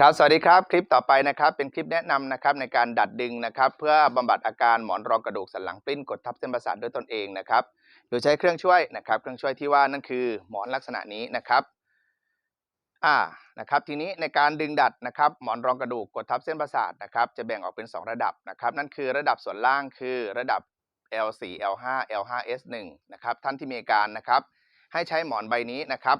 ครับ สวัสดีครับ คลิปต่อไปนะครับ เป็นคลิปแนะนำนะครับในการดัดดึงนะครับ เพื่อบำบัดอาการหมอนรองกระดูกสันหลังปลิ้นกดทับเส้นประสาทด้วยตนเองนะครับ โดยใช้เครื่องช่วยนะครับ เครื่องช่วยที่ว่านั่นคือหมอนลักษณะนี้นะครับ อ่า นะครับ ทีนี้ในการดึงดัดนะครับ หมอนรองกระดูกกดทับเส้นประสาทนะครับ จะแบ่งออกเป็น 2 ระดับนะครับ นั่นคือระดับส่วนล่างคือระดับ L4 L5 L5S1 นะครับ ท่านที่มีอาการนะครับ ให้ใช้หมอนใบนี้นะครับ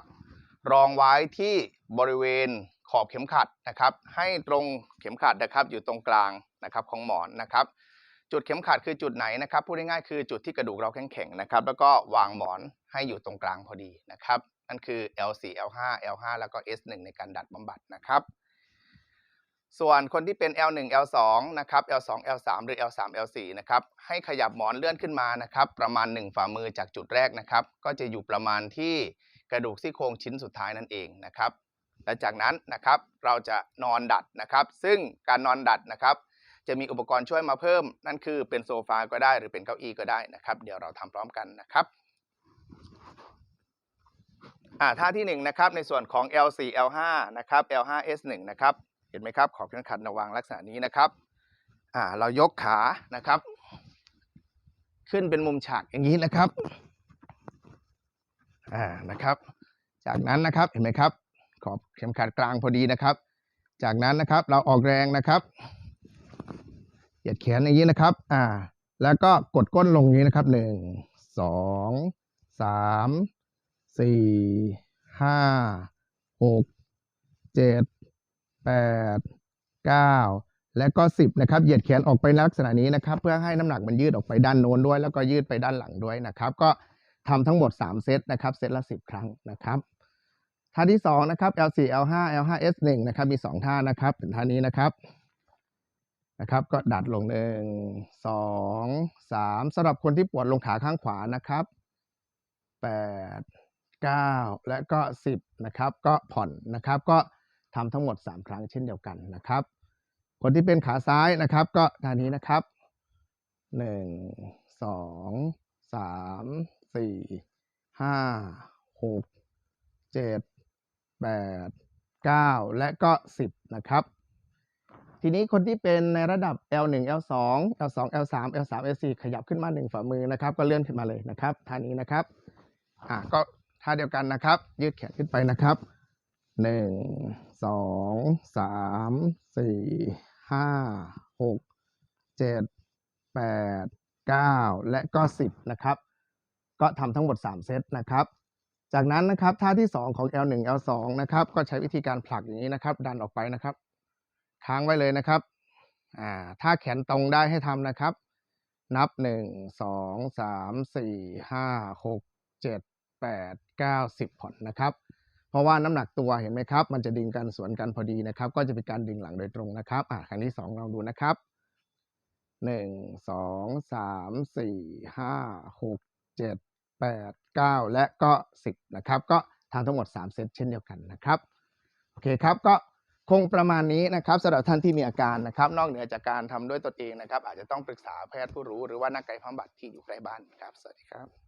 รองไว้ที่บริเวณ ขอบเข็มขัดนะครับ ให้ตรงเข็มขัดนะครับอยู่ตรงกลางนะครับของหมอนนะครับ จุดเข็มขัดคือจุดไหนนะครับพูดง่ายๆคือจุดที่กระดูกเราแข็งๆนะครับ แล้วก็วางหมอนให้อยู่ตรงกลางพอดีนะครับนั่นคือ L4 L5 L5 แล้วก็ S1 ในการดัดบำบัดนะครับ ส่วนคนที่เป็น L1 L2 นะครับ L2 L3 หรือ L3 L4 นะครับ ให้ขยับหมอนเลื่อนขึ้นมานะครับ ประมาณ 1 ฝ่ามือจากจุดแรกนะครับ ก็จะอยู่ประมาณที่กระดูกซี่โครงชิ้นสุดท้ายนั่นเองนะครับ และจากนั้นนะครับเราจะนอนดัดนะครับ ซึ่งการนอนดัดนะครับ จะมีอุปกรณ์ช่วยมาเพิ่ม นั่นคือเป็นโซฟาก็ได้หรือเป็นเก้าอี้ก็ได้นะครับ เดี๋ยวเราทำพร้อมกันนะครับอ่าท่าที่หนึ่งนะครับในส่วนของ L4 L5 นะครับ L5 S1 นะครับเห็นไหมครับขอบเข็มขัดระวางลักษณะนี้นะครับอ่าเรายกขานะครับ ขึ้นเป็นมุมฉากอย่างนี้นะครับอ่านะครับ จากนั้นนะครับเห็นไหมครับ ขอบเข็มขัดกลางพอดีนะครับ จากนั้นนะครับเราออกแรงนะครับ เหยียดแขนอย่างนี้นะครับ อ่า แล้วก็กดก้นลงอย่างนี้นะครับหนึ่งสองสามสี่ห้าหกเจ็ดแปดเก้าและก็สิบนะครับ เหยียดแขนออกไปลักษณะนี้นะครับ เพื่อให้น้ำหนักมันยืดออกไปด้านโน้นด้วย แล้วก็ยืดไปด้านหลังด้วยนะครับ ก็ทำทั้งหมด 3 เซตนะครับ เซตละ 10 ครั้งนะครับ ท่าที่2นะครับ L4 L5 L5S1 นะครับมี 2 ท่านะครับเป็นท่านี้นะครับนะครับ ก็ดัดลงหนึ่งสองสามสำหรับคนที่ปวดลงขาข้างขวานะครับแปดเก้าและก็สิบนะครับ ก็ผ่อนนะครับ ก็ทำทั้งหมด 3 ครั้งเช่นเดียวกันนะครับ คนที่เป็นขาซ้ายนะครับ ก็ท่านี้นะครับหนึ่งสองสามสี่ห้าหกเจ็ด แปดเก้าและก็สิบนะครับ ทีนี้คนที่เป็นในระดับ L1 L2 L2 L3 L3 L4 ขยับขึ้นมา 1 ฝ่ามือนะครับ ก็เลื่อนขึ้นมาเลยนะครับท่านี้นะครับอะก็ท่าเดียวกันนะครับ ยืดแขนขึ้นไปนะครับหนึ่งสองสามสี่ห้าหกเจ็ดแปดเก้าและก็สิบนะครับ ก็ทำทั้งหมด 3 เซตนะครับ จากนั้นนะครับท่าที่ 2 ของ L1 L2 นะครับก็ใช้วิธีการผลักอย่างนี้นะครับ ดันออกไปนะครับ ค้างไว้เลยนะครับอ่าถ้าแขนตรงได้ให้ทำนะครับ นับ 1 2 3 4 5 6 7 8 9 10 ผ่อนนะครับ เพราะว่าน้ำหนักตัวเห็นไหมครับ มันจะดึงกันสวนกันพอดีนะครับ ก็จะเป็นการดึงหลังโดยตรงนะครับอ่าครั้งที่ 2 ลองดูนะครับ 1 2 3 4 5 6 7 8 9 และก็ 10 นะครับ ก็ทำทั้งหมด 3 เซตเช่นเดียวกันนะครับ โอเคครับ ก็คงประมาณนี้นะครับสำหรับท่านที่มีอาการนะครับ นอกเหนือจากการทำด้วยตนเองนะครับ อาจจะต้องปรึกษาแพทย์ผู้รู้หรือว่านักกายภาพบำบัดที่อยู่ใกล้บ้านครับ สวัสดีครับ